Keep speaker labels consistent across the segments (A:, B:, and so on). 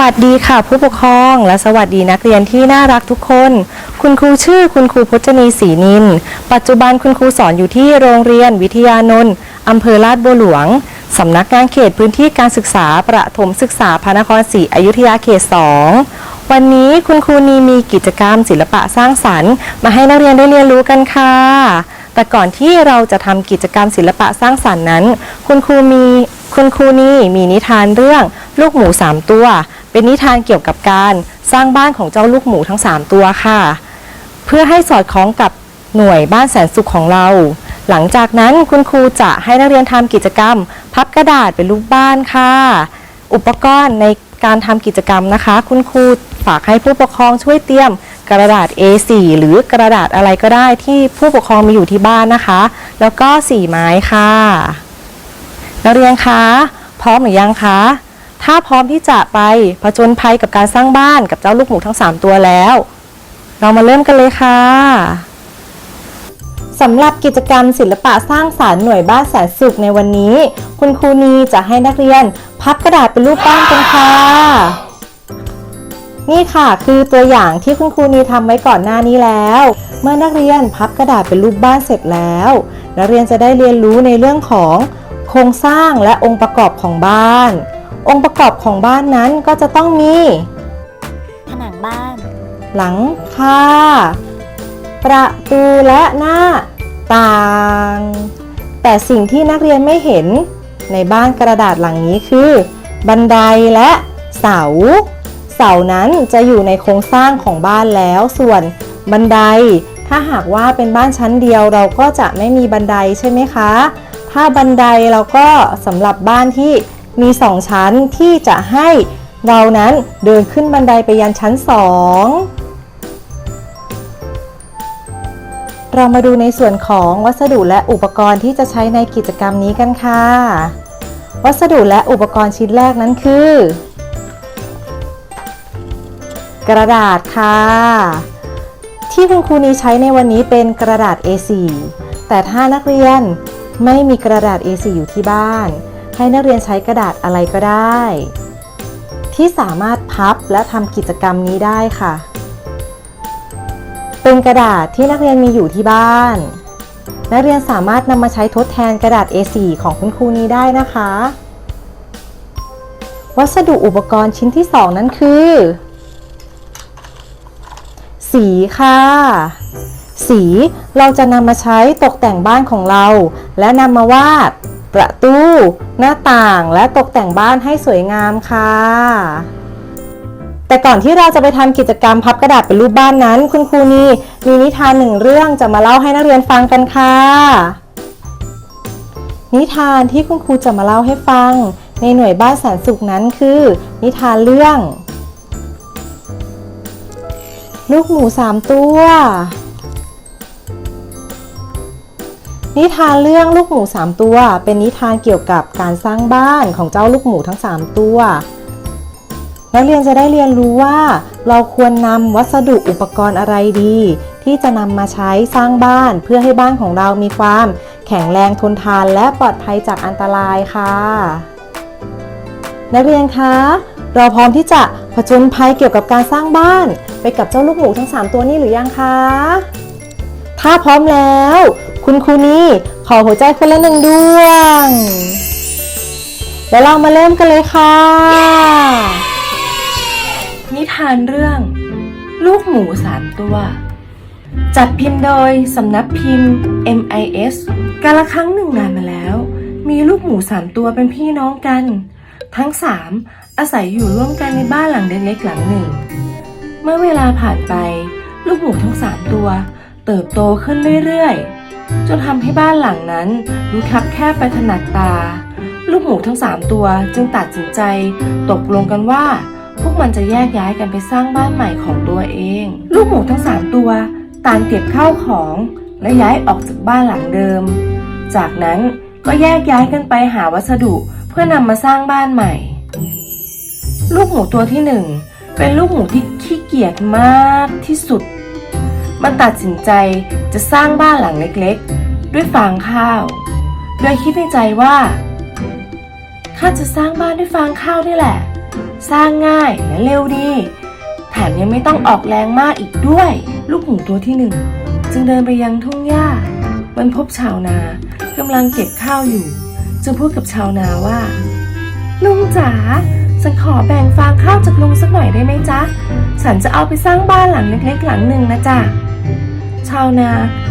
A: สวัสดีค่ะ ผู้ปกครองและสวัสดีนักเรียนที่น่ารักทุกคน คุณครูชื่อคุณครูพจนีศรีนิน ปัจจุบันคุณครูสอนอยู่ที่โรงเรียนวิทยานนท์อำเภอลาดบัวหลวงสำนักงานเขตพื้นที่การศึกษาประถมศึกษาพระนครศรีอยุธยาเขต 2 วันนี้คุณครูนีมีกิจกรรมศิลปะสร้างสรรค์ มาให้นักเรียนได้เรียนรู้กันค่ะ แต่ก่อนที่เราจะทำกิจกรรมศิลปะสร้างสรรค์นั้น คุณครูมีคุณครูนีมีนิทานเรื่องลูกหมูสามตัว เป็นนิทานเกี่ยวกับการสร้างบ้านของเจ้าลูกหมูทั้ง 3 ตัวค่ะ เพื่อให้สอดคล้องกับหน่วยบ้านแสนสุขของเรา หลังจากนั้นคุณครูจะให้นักเรียนทำกิจกรรม พับกระดาษเป็นรูปบ้านค่ะ อุปกรณ์ในการทำกิจกรรมนะคะ คุณครูฝากให้ผู้ปกครองช่วยเตรียมกระดาษ A4 หรือกระดาษอะไรก็ได้ที่ผู้ปกครองมีอยู่ที่บ้านนะคะ แล้วก็สีไม้ค่ะ นักเรียนคะ พร้อมหรือยังคะ ถ้าพร้อมที่จะไปผจญภัยกับการสร้างบ้านกับเจ้าลูกหมูทั้ง 3 ตัวแล้ว เรามาเริ่มกันเลยค่ะสำหรับกิจกรรมศิลปะสร้างสารรค์หน่วยบ้านแสนสุขในวันนี้ คุณครูนีจะให้นักเรียน พับกระดาษเป็นรูปบ้านกันค่ะ นี่ค่ะคือตัวอย่างที่คุณครูนีทำไว้ก่อนหน้านี้แล้ว เมื่อนักเรียนพับกระดาษเป็นรูปบ้านเสร็จแล้ว นักเรียนจะได้เรียนรู้ในเรื่องของโครงสร้างและองค์ประกอบของบ้าน องค์ประกอบของบ้านนั้นก็จะต้องมี
B: ผนังบ้าน
A: หลังคาประตูและหน้าต่าง แต่สิ่งที่นักเรียนไม่เห็นในบ้านกระดาษหลังนี้คือ บันไดและเสา เสานั้นจะอยู่ในโครงสร้างของบ้านแล้ว ส่วนบันได ถ้าหากว่าเป็นบ้านชั้นเดียวเราก็จะไม่มีบันไดใช่ไหมคะ ถ้าบันไดเราก็สำหรับบ้านที่ มีสองชั้นที่จะให้เรานั้นเดินขึ้นบันไดไปยันชั้นสองเรามาดูในส่วนของวัสดุและอุปกรณ์ที่จะใช้ในกิจกรรมนี้กันค่ะ วัสดุและอุปกรณ์ชิ้นแรกนั้นคือ กระดาษค่ะ ที่คุณครูนี้ใช้ในวันนี้เป็นกระดาษ A4 แต่ถ้านักเรียนไม่มีกระดาษ A4 อยู่ที่บ้าน ให้นักเรียนใช้กระดาษอะไรก็ได้ ที่สามารถพับและทำกิจกรรมนี้ได้ค่ะ เป็นกระดาษที่นักเรียนมีอยู่ที่บ้าน นักเรียนสามารถนำมาใช้ทดแทนกระดาษ A4 ของคุณครูนี้ได้นะคะ วัสดุอุปกรณ์ชิ้นที่ 2 นั้นคือ สีค่ะสีเราจะนำมาใช้ตกแต่งบ้านของเรา และนำมาวาด ประตู หน้าต่างและตกแต่งบ้านให้สวยงามค่ะ แต่ก่อนที่เราจะไปทำกิจกรรมพับกระดาษเป็นรูปบ้านนั้น คุณครูนีมีนิทานหนึ่งเรื่องจะมาเล่าให้นักเรียนฟังกันค่ะ นิทานที่คุณครูจะมาเล่าให้ฟัง ในหน่วยบ้านแสนสุขนั้นคือ นิทานเรื่อง ลูกหมูสามตัว นิทานเรื่องลูกหมูสามตัว เป็นนิทานเกี่ยวกับการสร้างบ้านของเจ้าลูกหมูทั้ง 3 ตัว นักเรียนจะได้เรียนรู้ว่า เราควรนำวัสดุอุปกรณ์อะไรดี ที่จะนำมาใช้สร้างบ้านเพื่อให้บ้านของเรามีความ แข็งแรงทนทานและปลอดภัยจากอันตรายค่ะ นักเรียนคะเราพร้อมที่จะผจญภัยเกี่ยวกับการสร้างบ้านไปกับเจ้าลูกหมูทั้ง 3 ตัวนี้หรือยังคะ ถ้าพร้อมแล้ว คุณครูนี่ขอหัวใจคนละหนึ่งดวง แล้วเรามาเริ่มกันเลยค่ะ นิทานเรื่อง ลูกหมูสามตัว จัดพิมพ์โดยสำนักพิมพ์ MIS กาละครั้งหนึ่งนานมาแล้ว มีลูกหมูสามตัวเป็นพี่น้องกัน ทั้งสามอาศัยอยู่ร่วมกันในบ้านหลังเล็กๆหลังหนึ่ง เมื่อเวลาผ่านไป ลูกหมูทั้งสามตัว เติบโตขึ้นเรื่อยๆ จนทำให้บ้านหลังนั้นดูคับแคบไปถนัดตา ลูกหมูทั้งสามตัวจึงตัดสินใจ ตกลงกันว่า พวกมันจะแยกย้ายกันไปสร้างบ้านใหม่ของตัวเอง ลูกหมูทั้งสามตัวต่างเก็บข้าวของและย้ายออกจากบ้านหลังเดิม จากนั้นก็แยกย้ายกันไปหาวัสดุเพื่อนำมาสร้างบ้านใหม่ ลูกหมูตัวที่หนึ่งเป็นลูกหมูที่ขี้เกียจมากที่สุด มันตัดสินใจจะสร้างบ้านหลังเล็กๆ ด้วยฟางข้าว โดยคิดในใจว่าข้าจะสร้างบ้านด้วยฟางข้าวนี่แหละ
C: สร้างง่ายและเร็วดีแถมยังไม่ต้องออกแรงมากอีกด้วย ลูกหมูตัวที่หนึ่งจึงเดินไปยังทุ่งหญ้า มันพบชาวนากำลังเก็บข้าวอยู่ จึงพูดกับชาวนาว่า ลุงจ๋าฉันขอแบ่งฟางข้าวจากลุงสักหน่อยได้ไหมจ๊ะ ฉันจะเอาไปสร้างบ้านหลังเล็กๆ หลังหนึ่งนะจ๊ะ ชาวนา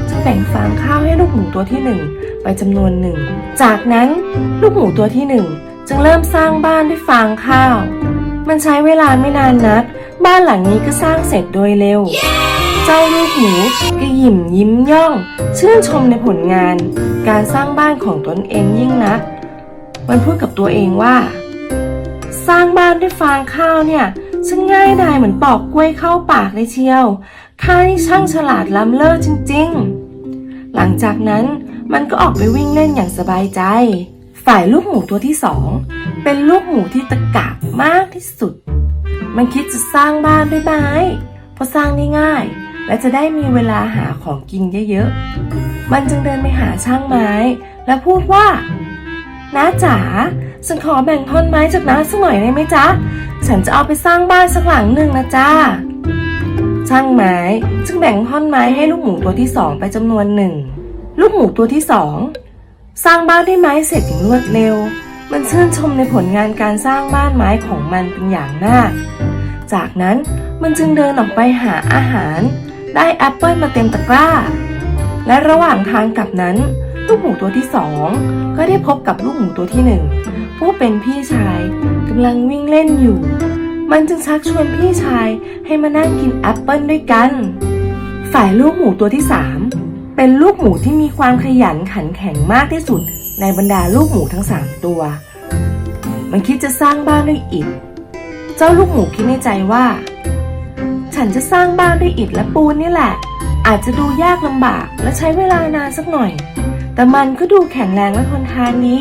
C: จึงแบ่งฟางข้าวให้ลูกหมูตัวที่หนึ่งไปจำนวนหนึ่ง จากนั้นลูกหมูตัวที่หนึ่งจึงเริ่มสร้างบ้านด้วยฟางข้าว มันใช้เวลาไม่นานนัก บ้านหลังนี้ก็สร้างเสร็จโดยเร็ว เจ้าลูกหมูก็ยิ่มยิ้มย่อง ชื่นชมในผลงาน การสร้างบ้านของตนเองยิ่งนัก มันพูดกับตัวเองว่า สร้างบ้านด้วยฟางข้าวเนี่ยช่างง่ายดายเหมือนปอกกล้วยเข้าปากเลยเชียว ข้านี่ช่างฉลาดล้ำเลิศจริงๆ หลังจากนั้นมันก็ออกไปวิ่งเล่นอย่างสบายใจ ฝ่ายลูกหมูตัวที่สองเป็นลูกหมูที่ตะกะมากที่สุด มันคิดจะสร้างบ้านด้วยไม้เพราะสร้างได้ง่าย และจะได้มีเวลาหาของกินเยอะๆ มันจึงเดินไปหาช่างไม้ และพูดว่าน้าจ๋าฉันขอแบ่งท่อนไม้จากน้าสักหน่อยได้ไหมจ๊ะ ฉันจะเอาไปสร้างบ้านสักหลังหนึ่งนะจ้า ช่างไม้ จึงแบ่งท่อนไม้ให้ลูกหมูตัวที่สองไปจำนวนหนึ่ง ลูกหมูตัวที่สองสร้างบ้านด้วยไม้เสร็จอย่างรวดเร็ว มันชื่นชมในผลงานการสร้างบ้านไม้ของมันเป็นอย่างมาก จากนั้นมันจึงเดินออกไปหาอาหาร ได้แอปเปิลมาเต็มตะกร้า และระหว่างทางกลับนั้น ลูกหมูตัวที่สองก็ได้พบกับลูกหมูตัวที่หนึ่งผู้เป็นพี่ชายกำลังวิ่งเล่นอยู่ มันจึงชักชวนพี่ชายให้มานั่งกินแอปเปิลด้วยกัน ฝ่ายลูกหมูตัวที่สามเป็นลูกหมูที่มีความขยันขันแข็งมากที่สุดในบรรดาลูกหมูทั้งสามตัว มันคิดจะสร้างบ้านด้วยอิฐ เจ้าลูกหมูคิดในใจว่า ฉันจะสร้างบ้านด้วยอิฐและปูนนี่แหละ อาจจะดูยากลำบากและใช้เวลานานสักหน่อย แต่มันก็ดูแข็งแรงและทนทานดี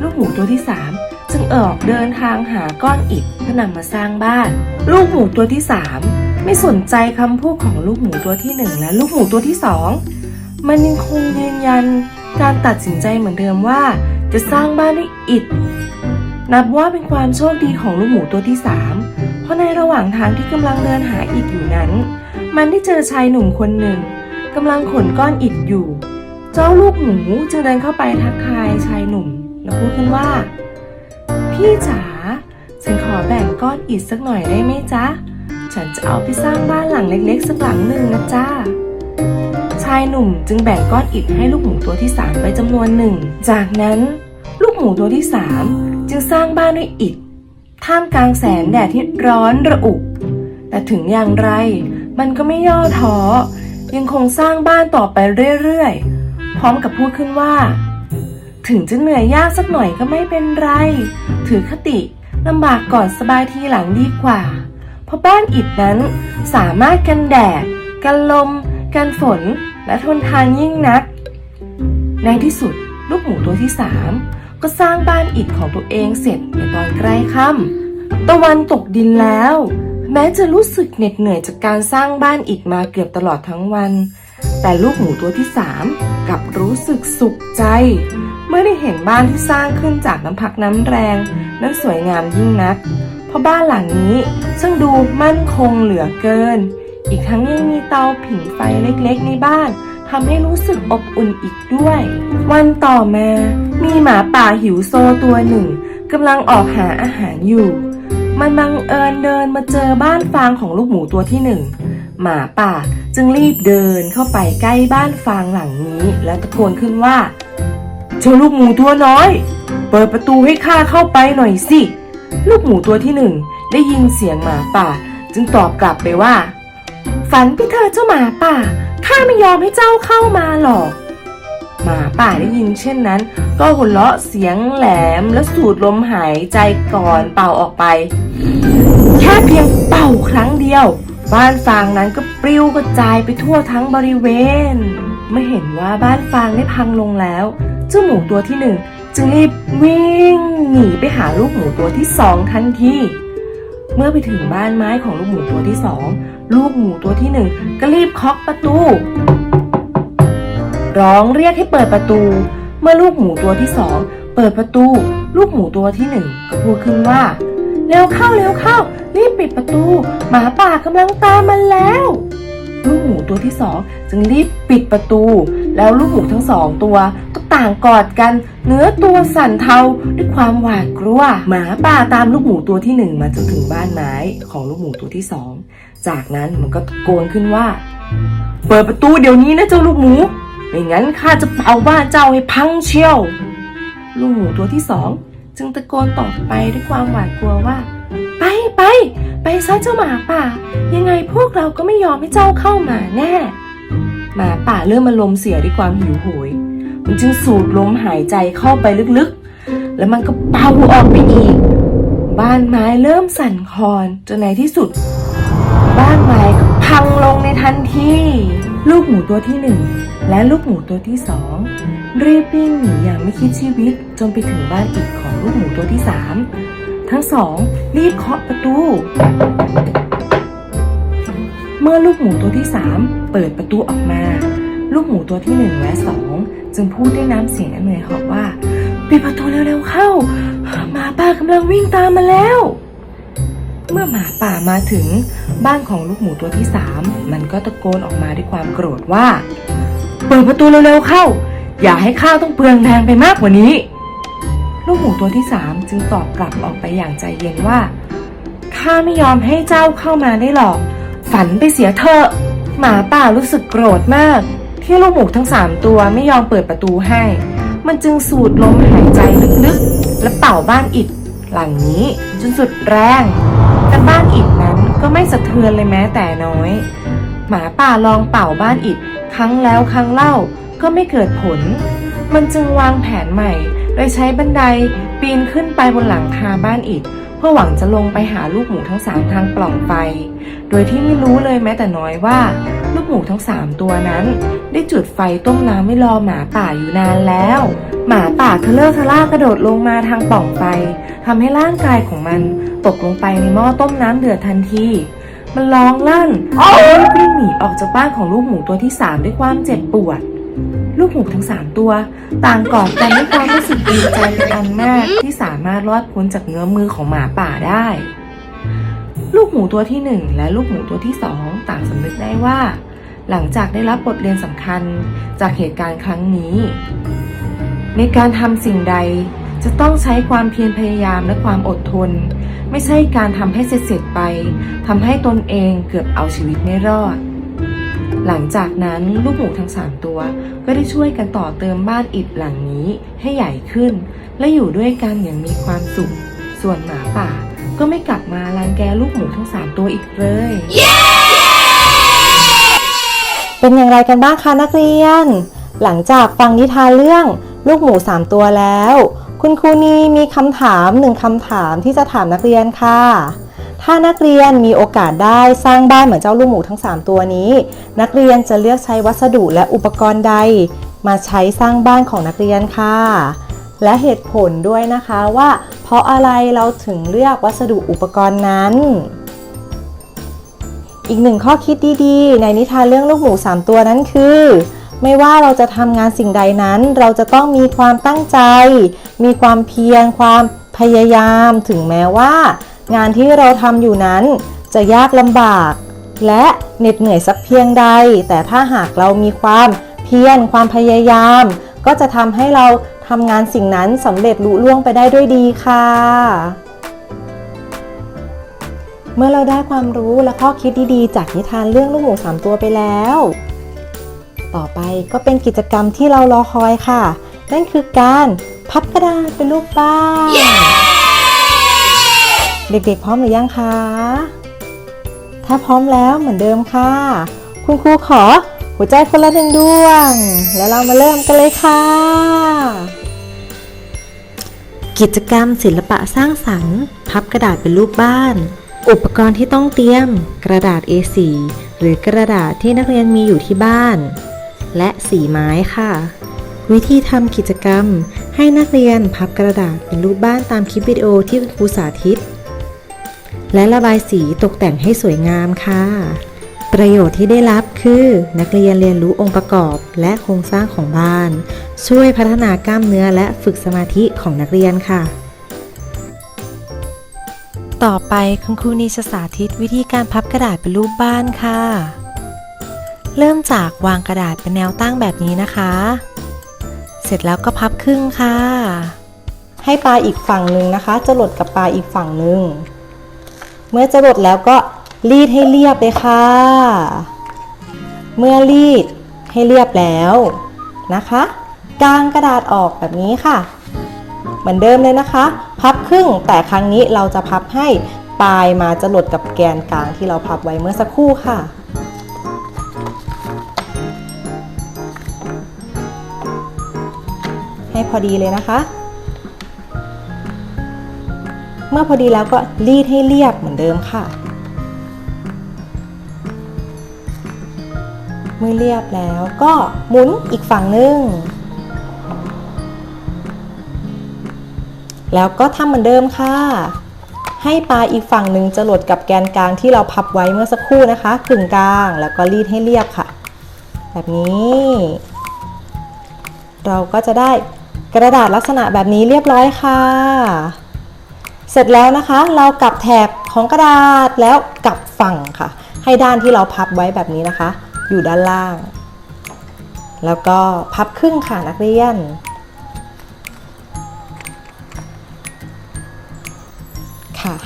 C: ลูกหมูตัวที่สาม จึงออกเดินทางหาก้อนอิฐเพื่อนำมาสร้างบ้าน ลูกหมูตัวที่สามไม่สนใจคำพูดของลูกหมูตัวที่หนึ่งและลูกหมูตัวที่สองมันยังคงยืนยันการตัดสินใจเหมือนเดิมว่า จะสร้างบ้านด้วยอิฐ นับว่าเป็นความโชคดีของลูกหมูตัวที่สามเพราะในระหว่างทางที่กำลังเดินหาอิฐอยู่นั้น มันได้เจอชายหนุ่มคนหนึ่งกำลังขนก้อนอิฐอยู่ เจ้าลูกหมูจึงเดินเข้าไปทักทายชายหนุ่ม แล้วพูดขึ้นว่า พี่จ๋าฉันขอแบ่งก้อนอิฐสักหน่อยได้ไหมจ๊ะ ฉันจะเอาไปสร้างบ้านหลังเล็กๆ สักหลังหนึ่งนะจ้าชายหนุ่มจึงแบ่งก้อนอิฐให้ลูกหมูตัวที่สามไปจำนวนหนึ่ง จากนั้น ลูกหมูตัวที่สามจึงสร้างบ้านด้วยอิฐ ท่ามกลางแสงแดดที่ร้อนระอุ แต่ถึงอย่างไร มันก็ไม่ย่อท้อ ยังคงสร้างบ้านต่อไปเรื่อยๆ พร้อมกับพูดขึ้นว่า ถึงจะเหนื่อยยากสักหน่อยก็ไม่เป็นไร ถือคติลำบากก่อนสบายทีหลังดีกว่า เพราะบ้านอิฐนั้นสามารถกันแดด กันลม กันฝน และทนทานยิ่งนัก ในที่สุดลูกหมูตัวที่สามก็สร้างบ้านอิฐของตัวเองเสร็จในตอนใกล้ค่ำตะวันตกดินแล้ว แม้จะรู้สึกเหน็ดเหนื่อยจากการสร้างบ้านอิฐมาเกือบตลอดทั้งวัน แต่ลูกหมูตัวที่สามกลับรู้สึกสุขใจ เมื่อได้เห็นบ้านที่สร้างขึ้นจากน้ำพักน้ำแรงนั้นสวยงามยิ่งนัก เพราะบ้านหลังนี้ช่งดูมั่นคงเหลือเกิน อีกทั้งยังมีเตาผิงไฟเล็กๆ ในบ้านทำให้รู้สึกอบอุ่นอีกด้วย วันต่อมา มีหมาป่าหิวโซตัวหนึ่งกำลังออกหาอาหารอยู่ มันบังเอิญเดินมาเจอบ้านฟางของลูกหมูตัวที่หนึ่ง หมาป่าจึงรีบเดินเข้าไปใกล้บ้านฟางหลังนี้ แล้วตะโกนขึ้นว่า เจ้าลูกหมูตัวน้อย เปิดประตูให้ข้าเข้าไปหน่อยสิ ลูกหมูตัวที่หนึ่งได้ยินเสียงหมาป่า จึงตอบกลับไปว่า ฝันไปเถอเจ้าหมาป่าข้าไม่ยอมให้เจ้าเข้ามาหรอก หมาป่าได้ยินเช่นนั้น ก็หัวเราะเสียงแหลมและสูดลมหายใจก่อนเป่าออกไป แค่เพียงเป่าครั้งเดียว บ้านฟางนั้นก็ปลิวกระจายไปทั่วทั้งบริเวณ เมื่อเห็นว่าบ้านฟางได้พังลงแล้ว เจ้าหมูตัวที่หนึ่งจึงรีบวิ่งหนีไปหาลูกหมูตัวที่สองทันทีเมื่อไปถึงบ้านไม้ของลูกหมูตัวที่สองลูกหมูตัวที่หนึ่งก็รีบเคาะประตู ร้องเรียกให้เปิดประตู เมื่อลูกหมูตัวที่สองเปิดประตู ลูกหมูตัวที่หนึ่งก็พูดขึ้นว่า เร็วเข้าเร็วเข้า รีบปิดประตู หมาป่ากำลังตามมาแล้วลูกหมูตัวที่สองจึงรีบปิดประตู แล้วลูกหมูทั้งสองตัวก็ต่างกอดกัน เนื้อตัวสั่นเทาด้วยความหวาดกลัว หมาป่าตามลูกหมูตัวที่หนึ่งมาจนถึงบ้านไม้ของลูกหมูตัวที่สองจากนั้นมันก็ตะโกนขึ้นว่า เปิดประตูเดี๋ยวนี้นะเจ้าลูกหมูไม่งั้นข้าจะเผาบ้านเจ้าให้พังเชียวลูกหมูตัวที่สอง จึงตะโกนตอบไปด้วยความหวาดกลัวว่า ไปไป ไปซะเจ้าหมาป่า ยังไงพวกเราก็ไม่ยอมให้เจ้าเข้ามาแน่ หมาป่าเริ่มมาลมณ์เสียด้วยความหิวโหย มันจึงสูดลมหายใจเข้าไปลึกๆ แล้วมันก็เป่าออกไปอีก บ้านไม้เริ่มสั่นคลอนจนในที่สุด บ้านไม้ก็พังลงในทันที ลูกหมูตัวที่หนึ่งและลูกหมูตัวที่สองรีบวิ่งหนีอย่างไม่คิดชีวิตจนไปถึงบ้านอีกของลูกหมูตัวที่สามทั้งสองรีบเคาะประตู เมื่อลูกหมูตัวที่สามเปิดประตูออกมา ลูกหมูตัวที่หนึ่งและสองจึงพูดด้วยน้ำเสียงอันเหนื่อยหอบว่าปิดประตูเร็วๆเข้าหมาป่ากำลังวิ่งตามมาแล้ว เมื่อหมาป่ามาถึงบ้านของลูกหมูตัวที่สามมันก็ตะโกนออกมาด้วยความโกรธว่า เปิดประตูเร็วๆเข้า อย่าให้ข้าต้องเปลืองแรงไปมากกว่านี้ ลูกหมูตัวที่สามจึงตอบกลับออกไปอย่างใจเย็นว่าข้าไม่ยอมให้เจ้าเข้ามาได้หรอก ฝันไปเสียเถอะหมาป่ารู้สึกโกรธมาก ที่ลูกหมูทั้งสามตัวไม่ยอมเปิดประตูให้ มันจึงสูดลมหายใจลึกๆ และเป่าบ้านอิฐหลังนี้จนสุดแรง บ้านอิดนั้นก็ไม่สะเทือนเลยแม้แต่น้อย หมาป่าลองเป่าบ้านอิดครั้งแล้วครั้งเล่าก็ไม่เกิดผล มันจึงวางแผนใหม่ โดยใช้บันไดปีนขึ้นไปบนหลังคาบ้านอิดเพื่อหวังจะลงไปหาลูกหมูทั้งสามทางปล่องไฟ โดยที่ไม่รู้เลยแม้แต่น้อยว่า ลูกหมูทั้งสามตัวนั้น ได้จุดไฟต้มน้ำไม่รอหมาป่าอยู่นานแล้ว หมาป่าทะเลอะทะล่ากระโดดลงมาทางป่องไฟทำให้ร่างกายของมันตกลงไปในหม้อต้มน้ำเดือดทันทีมันร้องลั่นรีบวิ่งหนีออกจากบ้านของลูกหมูตัวที่สามด้วยความเจ็บปวด ลูกหมูทั้งสามตัว ต่างกอดกันด้วยความรู้สึกดีใจเป็นอันมากที่สามารถรอดพ้นจากเงื้อมือของหมาป่าได้ลูกหมูตัวที่หนึ่งและลูกหมูตัวที่สองต่างสำนึกได้ว่า หลังจากได้รับบทเรียนสำคัญจากเหตุการณ์ครั้งนี้ ในการทำสิ่งใดจะต้องใช้ความเพียรพยายามและความอดทน ไม่ใช่การทำให้เสร็จๆไปทำให้ตนเองเกือบเอาชีวิตไม่รอด หลังจากนั้นลูกหมูทั้งสามตัวก็ได้ช่วยกันต่อเติมบ้านอิฐหลังนี้ให้ใหญ่ขึ้น และอยู่ด้วยกันอย่างมีความสุข ส่วนหมาป่าก็ไม่กลับมารังแกลูกหมูทั้งสามตัวอีกเลย
A: เป็นอย่างไรกันบ้างคะนักเรียน หลังจากฟังนิทานเรื่องลูกหมูสามตัวแล้ว คุณครูนีมีคำถามหนึ่งคำถามที่จะถามนักเรียนค่ะ ถ้านักเรียนมีโอกาสได้สร้างบ้านเหมือนเจ้าลูกหมูทั้ง 3 ตัวนี้ นักเรียนจะเลือกใช้วัสดุและอุปกรณ์ใด มาใช้สร้างบ้านของนักเรียนค่ะ และเหตุผลด้วยนะคะว่า เพราะอะไรเราถึงเลือกวัสดุอุปกรณ์นั้น อีกหนึ่งข้อคิดดีๆ ในนิทานเรื่องลูกหมู 3 ตัวนั้นคือ ไม่ว่าเราจะทำงานสิ่งใดนั้น เราจะต้องมีความตั้งใจ มีความเพียรความพยายาม ถึงแม้ว่า งานที่เราทำอยู่นั้น จะยากลำบาก และเหน็ดเหนื่อยสักเพียงใด แต่ถ้าหากเรามีความเพียรความพยายาม ก็จะทำให้เราทำงานสิ่งนั้นสำเร็จลุล่วงไปได้ด้วยดีค่ะ เมื่อเราได้ความรู้และข้อคิดดีๆ จากนิทานเรื่องลูกหมูสามตัวไปแล้ว ต่อไปก็เป็นกิจกรรมที่เรารอคอยค่ะ นั่นคือการพับกระดาษเป็นรูปบ้านเด็กๆ พร้อมหรือยังคะ ถ้าพร้อมแล้วเหมือนเดิมค่ะ คุณครูขอหัวใจคนละหนึ่งดวง แล้วเรามาเริ่มกันเลยค่ะ กิจกรรมศิลปะสร้างสรรค์ พับกระดาษเป็นรูปบ้าน อุปกรณ์ที่ต้องเตรียม กระดาษ A4 หรือกระดาษที่นักเรียนมีอยู่ที่บ้าน และสีไม้ค่ะ วิธีทำกิจกรรม ให้นักเรียนพับกระดาษเป็นรูปบ้านตามคลิปวิดีโอที่คุณครูสาธิต และระบายสีตกแต่งให้สวยงามค่ะ ประโยชน์ที่ได้รับคือ นักเรียนเรียนรู้องค์ประกอบและโครงสร้างของบ้าน ช่วยพัฒนากล้ามเนื้อและฝึกสมาธิของนักเรียนค่ะ ต่อไปคุณครูนีจะสาธิตวิธีการพับกระดาษเป็นรูปบ้านค่ะ เริ่มจากวางกระดาษเป็นแนวตั้งแบบนี้นะคะ เสร็จแล้วก็พับครึ่งค่ะ ให้ปลายอีกฝั่งหนึ่งนะคะ จะหลดกับปลายอีกฝั่งหนึ่ง เมื่อจะหลดแล้วก็รีดให้เรียบเลยค่ะ เมื่อรีดให้เรียบแล้วนะคะกางกระดาษออกแบบนี้ค่ะ เหมือนเดิมเลยนะคะ พับครึ่งแต่ครั้งนี้เราจะพับให้ปลายมาจะหลดกับแกนกลางที่เราพับไว้เมื่อสักครู่ค่ะให้พอดีเลยนะคะ เมื่อพอดีแล้วก็รีดให้เรียบเหมือนเดิมค่ะ เมื่อเรียบแล้วก็หมุนอีกฝั่งหนึ่ง แล้วก็ทำเหมือนเดิมค่ะ ให้ปลายอีกฝั่งหนึ่งจะหลดกับแกนกลางที่เราพับไว้เมื่อสักครู่นะคะกึ่งกลางแล้วก็รีดให้เรียบค่ะ แบบนี้ เราก็จะได้กระดาษลักษณะแบบนี้เรียบร้อยค่ะ เสร็จแล้วนะคะ เรากลับแถบของกระดาษแล้วกลับฝั่งค่ะ ให้ด้านที่เราพับไว้แบบนี้นะคะ อยู่ด้านล่าง แล้วก็พับครึ่งค่ะนักเรียน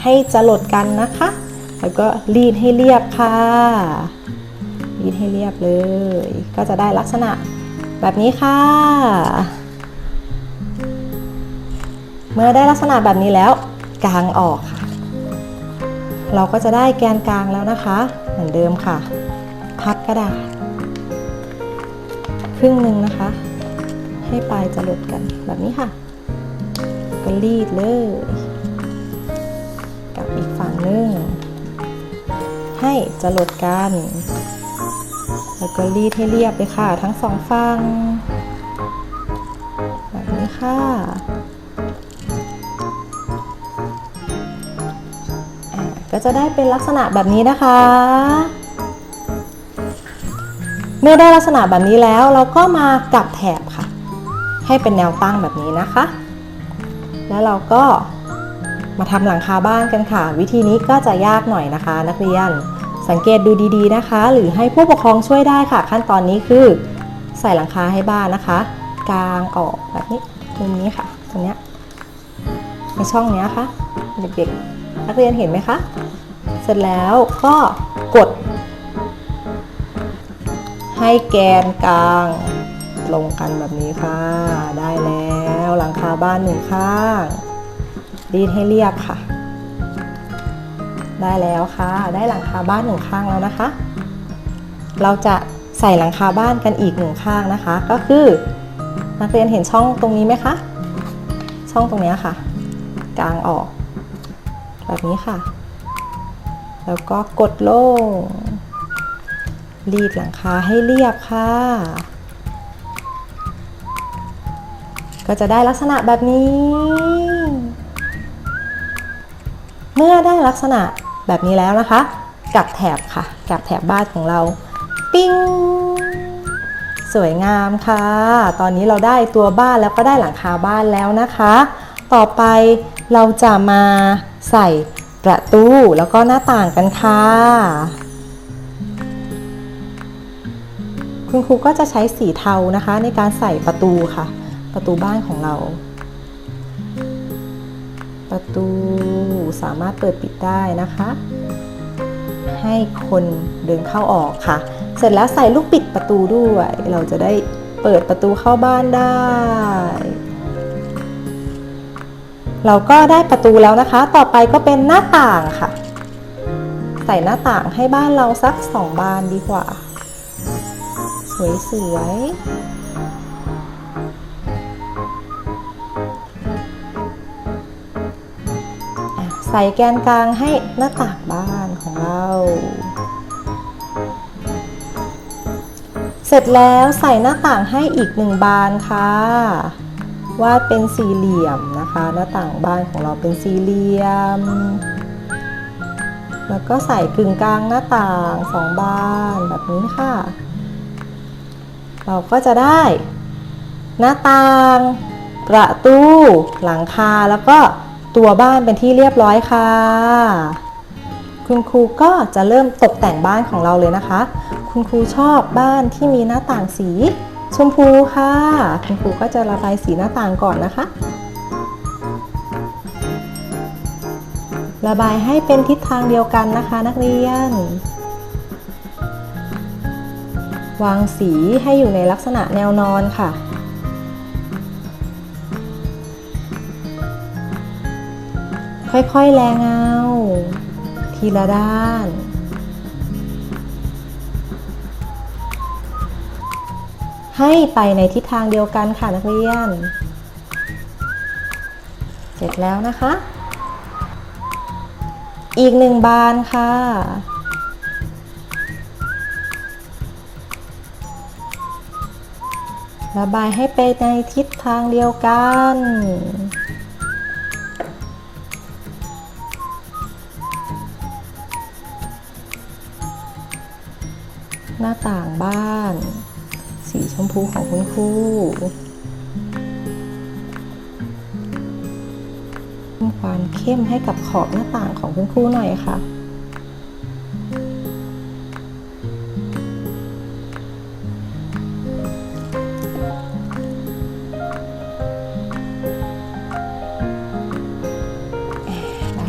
A: ให้จะหลดกันนะคะ แล้วก็รีดให้เรียบค่ะ รีดให้เรียบเลย ก็จะได้ลักษณะแบบนี้ค่ะ เมื่อได้ลักษณะแบบนี้แล้วกางออกค่ะ เราก็จะได้แกนกลางแล้วนะคะ เหมือนเดิมค่ะ พับกระดาษครึ่งหนึ่งนะคะ ให้ปลายจะหลดกันแบบนี้ค่ะ ก็รีดเลย หนึงให้จะหลดกัน แล้วก็รีดให้เรียบเลยค่ะ ทั้งสองฝั่งแบบนี้ค่ะก็จะได้เป็นลักษณะแบบนี้นะคะ เมื่อได้ลักษณะแบบนี้แล้วเราก็มากลับแถบค่ะ ให้เป็นแนวตั้งแบบนี้นะคะ แล้วเราก็ มาทำหลังคาบ้านกันค่ะ วิธีนี้ก็จะยากหน่อยนะคะ นักเรียน สังเกตดูดีๆนะคะ หรือให้ผู้ปกครองช่วยได้ค่ะ ขั้นตอนนี้คือ ใส่หลังคาให้บ้านนะคะ กางออกแบบนี้มุมนี้ค่ะตรงนี้ในช่องนี้ค่ะเด็กๆนักเรียนเห็นไหมคะ เสร็จแล้วก็กด ให้แกนกลางลงกันแบบนี้ค่ะ ได้แล้วหลังคาบ้านหนึ่งข้าง รีดให้เรียบค่ะ ได้แล้วค่ะ ได้หลังคาบ้านหนึ่งข้างแล้วนะคะ เราจะใส่หลังคาบ้านกันอีกหนึ่งข้างนะคะ ก็คือนักเรียนเห็นช่องตรงนี้ไหมคะ ช่องตรงนี้ค่ะ กลางออก แบบนี้ค่ะ แล้วก็กดลง รีดหลังคาให้เรียบค่ะ ก็จะได้ลักษณะแบบนี้ เมื่อได้ลักษณะแบบนี้แล้วนะคะกลับแถบค่ะกลับแถบบ้านของเรา ปิ้ง สวยงามค่ะ ตอนนี้เราได้ตัวบ้านแล้วก็ได้หลังคาบ้านแล้วนะคะ ต่อไปเราจะมาใส่ประตูแล้วก็หน้าต่างกันค่ะ คุณครูก็จะใช้สีเทานะคะในการใส่ประตูค่ะ ประตูบ้านของเรา ประตูสามารถเปิดปิดได้นะคะ ให้คนเดินเข้าออกค่ะ เสร็จแล้วใส่ลูกปิดประตูด้วย เราจะได้เปิดประตูเข้าบ้านได้ เราก็ได้ประตูแล้วนะคะ ต่อไปก็เป็นหน้าต่างค่ะ ใส่หน้าต่างให้บ้านเราสักสองบานดีกว่า สวยๆ ใส่แกนกลางให้หน้าต่างบ้านของเรา เสร็จแล้วใส่หน้าต่างให้อีกหนึ่งบานค่ะ วาดเป็นสี่เหลี่ยมนะคะ หน้าต่างบ้านของเราเป็นสี่เหลี่ยม แล้วก็ใส่กึ่งกลางหน้าต่างสองบานแบบนี้ค่ะ เราก็จะได้ หน้าต่าง ประตู หลังคาแล้วก็ ตัวบ้านเป็นที่เรียบร้อยค่ะ คุณครูก็จะเริ่มตกแต่งบ้านของเราเลยนะคะ คุณครูชอบบ้านที่มีหน้าต่างสีชมพูค่ะ คุณครูก็จะระบายสีหน้าต่างก่อนนะคะ ระบายให้เป็นทิศทางเดียวกันนะคะ นักเรียน วางสีให้อยู่ในลักษณะแนวนอนค่ะ ค่อยๆแรงเงาทีละด้าน ให้ไปในทิศทางเดียวกันค่ะนักเรียน เสร็จแล้วนะคะ อีกหนึ่งบานค่ะระบายให้ไปในทิศทางเดียวกัน บ้าน สีชมพูของคุณครูเพิ่มความเข้มให้กับขอบหน้าต่างของคุณครูหน่อยค่ะ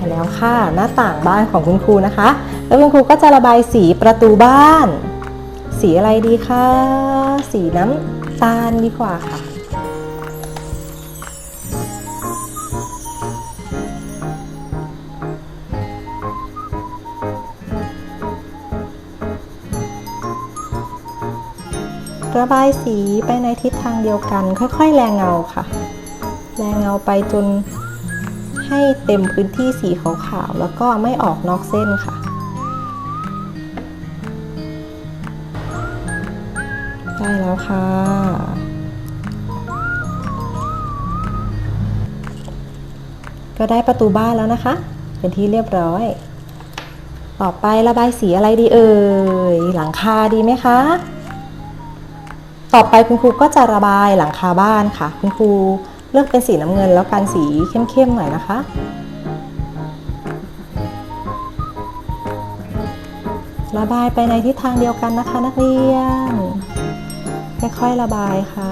A: แล้วค่ะหน้าต่างบ้านของคุณครูนะคะ แล้วคุณครูก็จะระบายสีประตูบ้าน สีอะไรดีคะ สีน้ำตาลดีกว่าค่ะ ระบายสีไปในทิศทางเดียวกัน ค่อยๆ แรงเงาค่ะ แรงเงาไปจนให้เต็มพื้นที่สีขาวๆ แล้วก็ไม่ออกนอกเส้นค่ะ ได้แล้วค่ะ ก็ได้ประตูบ้านแล้วนะคะ เป็นที่เรียบร้อย ต่อไประบายสีอะไรดีเอ่ย หลังคาดีไหมคะ ต่อไปคุณครูก็จะระบายหลังคาบ้านค่ะ คุณครูเลือกเป็นสีน้ำเงินแล้วกันสีเข้มๆหน่อยนะคะระบายไปในทิศทางเดียวกันนะคะนักเรียน ค่อยๆระบายค่ะ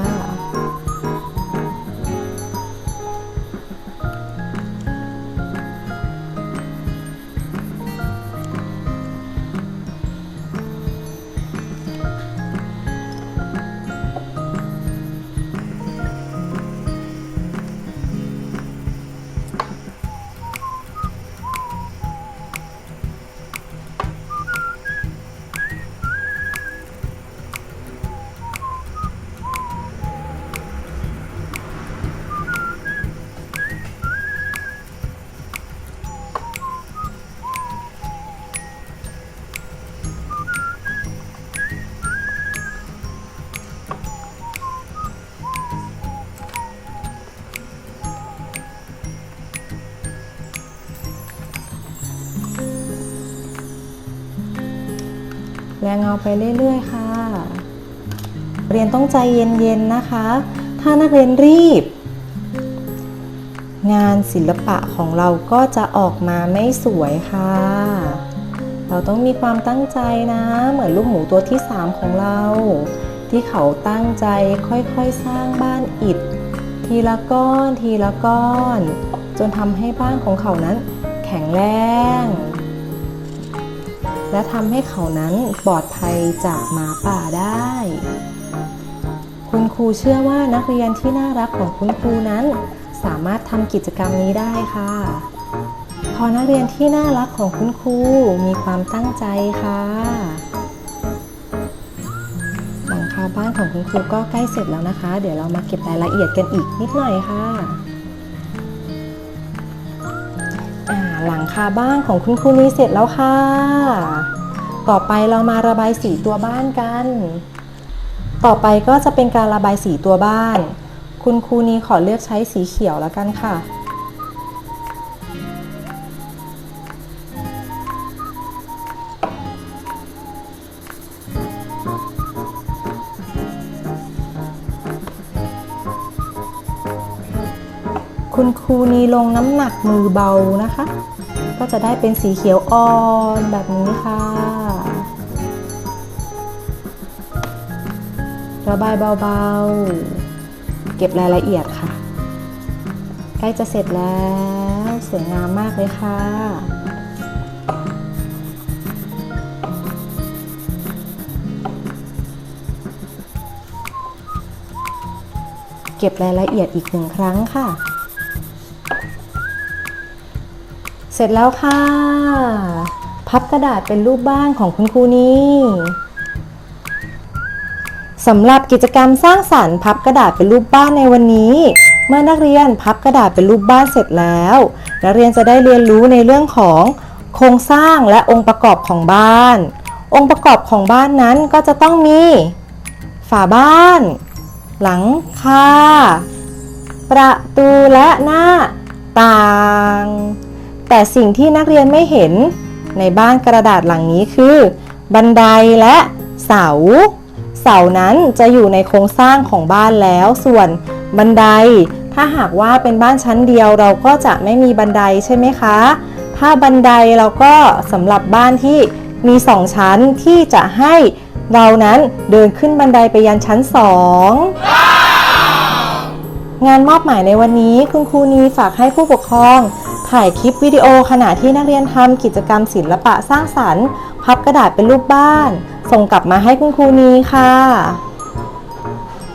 A: แรงเงาไปเรื่อยๆ ค่ะ เรียนต้องใจเย็นๆนะคะ ถ้านักเรียนรีบ งานศิลปะของเราก็จะออกมาไม่สวยค่ะ เราต้องมีความตั้งใจนะ เหมือนลูกหมูตัวที่ 3 ของเรา ที่เขาตั้งใจค่อยๆสร้างบ้านอิฐ ทีละก้อนทีละก้อน จนทำให้บ้านของเขานั้นแข็งแรง และทำให้เขานั้นปลอดภัยจากหมาป่าได้ คุณครูเชื่อว่านักเรียนที่น่ารักของคุณครูนั้น สามารถทำกิจกรรมนี้ได้ค่ะ พอนักเรียนที่น่ารักของคุณครูมีความตั้งใจค่ะหลังคาบ้านของคุณครูก็ใกล้เสร็จแล้วนะคะ เดี๋ยวเรามาเก็บรายละเอียดกันอีกนิดหน่อยค่ะ หลังคาบ้านของคุณครูนี้เสร็จแล้วค่ะ ต่อไปเรามาระบายสีตัวบ้านกัน ต่อไปก็จะเป็นการระบายสีตัวบ้าน คุณครูนี้ขอเลือกใช้สีเขียวแล้วกันค่ะคุณครูนีลงน้ำหนักมือเบานะคะ ก็จะได้เป็นสีเขียวอ่อนแบบนี้ค่ะ ระบายเบาๆ เก็บรายละเอียดค่ะ ใกล้จะเสร็จแล้วสวยงามมากเลยค่ะเก็บรายละเอียดอีกหนึ่งครั้งค่ะ สร็จแล้วค่ะ พับกระดาษเป็นรูปบ้านของคุณครูนี่สำหรับกิจกรรมสร้างสรรค์พับกระดาษเป็นรูปบ้านในวันนี้ เมื่อนักเรียนพับกระดาษเป็นรูปบ้านเสร็จแล้ว นักเรียนจะได้เรียนรู้ในเรื่องของโครงสร้างและองค์ประกอบของบ้าน องค์ประกอบของบ้านนั้นก็จะต้องมี ฝาบ้าน หลังคาประตูและหน้าต่าง แต่สิ่งที่นักเรียนไม่เห็นในบ้านกระดาษหลังนี้คือ บันไดและเสา เสานั้นจะอยู่ในโครงสร้างของบ้านแล้ว ส่วนบันได ถ้าหากว่าเป็นบ้านชั้นเดียวเราก็จะไม่มีบันไดใช่ไหมคะ ถ้าบันไดเราก็สำหรับบ้านที่มีสองชั้นที่จะให้เรานั้นเดินขึ้นบันไดไปยันชั้นสองงานมอบหมายในวันนี้คุณครูนีฝากให้ผู้ปกครอง ถ่ายคลิปวิดีโอขณะที่นักเรียนทำกิจกรรมศิลปะสร้างสรรค์ พับกระดาษเป็นรูปบ้าน ส่งกลับมาให้คุณครูนีค่ะ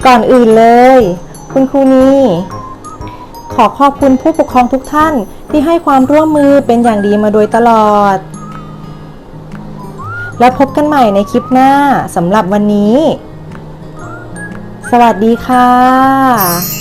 A: ก่อนอื่นเลย คุณครูนีขอขอบคุณผู้ปกครองทุกท่านที่ให้ความร่วมมือเป็นอย่างดีมาโดยตลอด แล้วพบกันใหม่ในคลิปหน้าสำหรับวันนี้ สวัสดีค่ะ